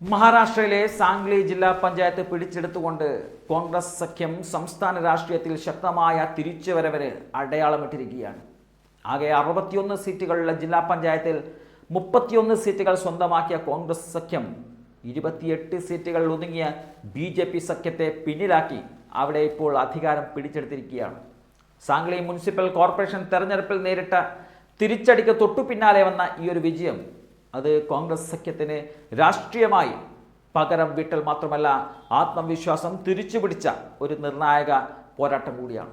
മഹാരാഷ്ട്രയിലെ സാംഗ്ലി ജില്ലാ പഞ്ചായത്ത് പിടിച്ചെടുത്തുകൊണ്ട് കോൺഗ്രസ് സഖ്യം സംസ്ഥാന രാഷ്ട്രീയത്തിൽ ശക്തമായ തിരിച്ചുവരവര് അടയാളമിട്ടിരിക്കുകയാണ്. ആകെ അറുപത്തിയൊന്ന് സീറ്റുകളുള്ള ജില്ലാ പഞ്ചായത്തിൽ മുപ്പത്തിയൊന്ന് സീറ്റുകൾ സ്വന്തമാക്കിയ കോൺഗ്രസ് സഖ്യം ഇരുപത്തിയെട്ട് സീറ്റുകൾ ഒതുങ്ങിയ ബി ജെ പി സഖ്യത്തെ പിന്നിലാക്കി അവിടെ ഇപ്പോൾ അധികാരം പിടിച്ചെടുത്തിരിക്കുകയാണ്. സാംഗ്ലി മുനിസിപ്പൽ കോർപ്പറേഷൻ തെരഞ്ഞെടുപ്പിൽ നേരിട്ട തിരിച്ചടിക്ക് തൊട്ടു പിന്നാലെ വന്ന ഈ ഒരു വിജയം അത് കോൺഗ്രസ് സഖ്യത്തിന് രാഷ്ട്രീയമായി പകരം വീട്ടൽ മാത്രമല്ല ആത്മവിശ്വാസം തിരിച്ചുപിടിച്ച ഒരു നിർണായക പോരാട്ടം കൂടിയാണ്.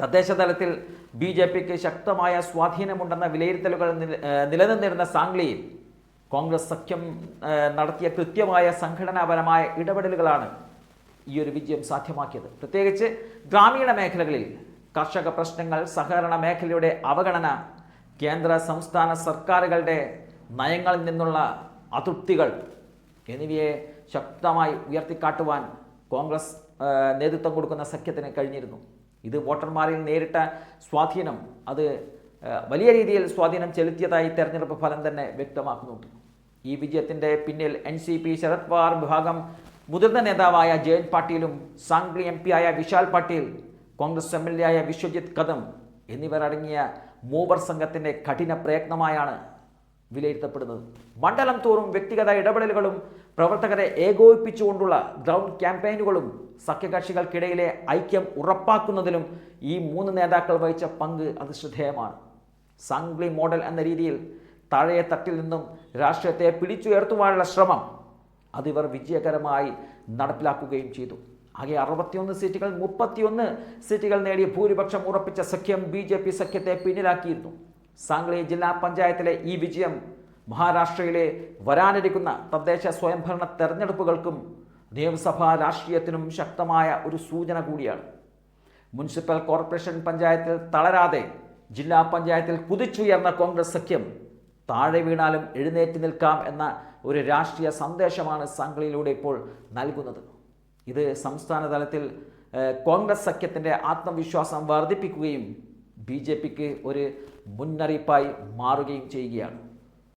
തദ്ദേശ തലത്തിൽ ബി ജെ പിക്ക് ശക്തമായ സ്വാധീനമുണ്ടെന്ന വിലയിരുത്തലുകൾ നില- നിലനിന്നിരുന്ന സാംഗ്ലിയിൽ കോൺഗ്രസ് സഖ്യം നടത്തിയ കൃത്യമായ സംഘടനാപരമായ ഇടപെടലുകളാണ് ഈ ഒരു വിജയം സാധ്യമാക്കിയത്. പ്രത്യേകിച്ച് ഗ്രാമീണ മേഖലകളിൽ കർഷക പ്രശ്നങ്ങൾ സഹകരണ മേഖലയുടെ അവഗണന കേന്ദ്ര സംസ്ഥാന സർക്കാരുകളുടെ നയങ്ങളിൽ നിന്നുള്ള അതൃപ്തികൾ എന്നിവയെ ശക്തമായി ഉയർത്തിക്കാട്ടുവാൻ കോൺഗ്രസ് നേതൃത്വം കൊടുക്കുന്ന സഖ്യത്തിന് കഴിഞ്ഞിരുന്നു. ഇത് വോട്ടർമാരിൽ നേരിട്ട സ്വാധീനം അത് വലിയ രീതിയിൽ സ്വാധീനം ചെലുത്തിയതായി തെരഞ്ഞെടുപ്പ് ഫലം തന്നെ വ്യക്തമാക്കുന്നുണ്ട് ഈ വിജയത്തിന്റെ പിന്നിൽ N C P Sharad Pawar വിഭാഗം മുതിർന്ന നേതാവായ ജയൻ പാട്ടീലും സാംഗ്ലി എം ആയ Vishal Patil Congress M L A ആയ വിശ്വജിത് കദം എന്നിവർ അടങ്ങിയ മൂവർ സംഘത്തിന്റെ കഠിന പ്രയത്നമായാണ് വിലയിരുത്തപ്പെടുന്നത്. മണ്ഡലം തോറും വ്യക്തിഗത ഇടപെടലുകളും പ്രവർത്തകരെ ഏകോപിപ്പിച്ചുകൊണ്ടുള്ള ഗ്രൗണ്ട് ക്യാമ്പയിനുകളും സഖ്യകക്ഷികൾക്കിടയിലെ ഐക്യം ഉറപ്പാക്കുന്നതിലും ഈ മൂന്ന് നേതാക്കൾ വഹിച്ച പങ്ക് അത് ശ്രദ്ധേയമാണ് സാംഗ്ലി മോഡൽ എന്ന രീതിയിൽ താഴെ തട്ടിൽ നിന്നും രാഷ്ട്രീയത്തെ പിടിച്ചുയർത്തുവാനുള്ള ശ്രമം അതിവർ വിജയകരമായി നടപ്പിലാക്കുകയും ചെയ്തു. ആകെ അറുപത്തിയൊന്ന് സീറ്റുകൾ മുപ്പത്തിയൊന്ന് സീറ്റുകൾ നേടി ഭൂരിപക്ഷം ഉറപ്പിച്ച സഖ്യം ബി ജെ പി സഖ്യത്തെ പിന്നിലാക്കിയിരുന്നു. സാംഗ്ലി ജില്ലാ പഞ്ചായത്തിലെ ഈ വിജയം മഹാരാഷ്ട്രയിലെ വരാനിരിക്കുന്ന തദ്ദേശ സ്വയംഭരണ തെരഞ്ഞെടുപ്പുകൾക്കും നിയമസഭാ രാഷ്ട്രീയത്തിനും ശക്തമായ ഒരു സൂചന കൂടിയാണ്. മുനിസിപ്പൽ കോർപ്പറേഷൻ പഞ്ചായത്തിൽ തളരാതെ ജില്ലാ പഞ്ചായത്തിൽ കുതിച്ചുയർന്ന കോൺഗ്രസ് സഖ്യം താഴെ വീണാലും എഴുന്നേറ്റ് നിൽക്കാം എന്ന ഒരു രാഷ്ട്രീയ സന്ദേശമാണ് സാംഗ്ലിയിലൂടെ ഇപ്പോൾ നൽകുന്നത്. ഇത് സംസ്ഥാന തലത്തിൽ കോൺഗ്രസ് സഖ്യത്തിന്റെ ആത്മവിശ്വാസം വർദ്ധിപ്പിക്കുകയും ബി ജെ പിക്ക് ഒരു മുന്നറിയിപ്പായി മാറുകയും ചെയ്യുകയാണ്.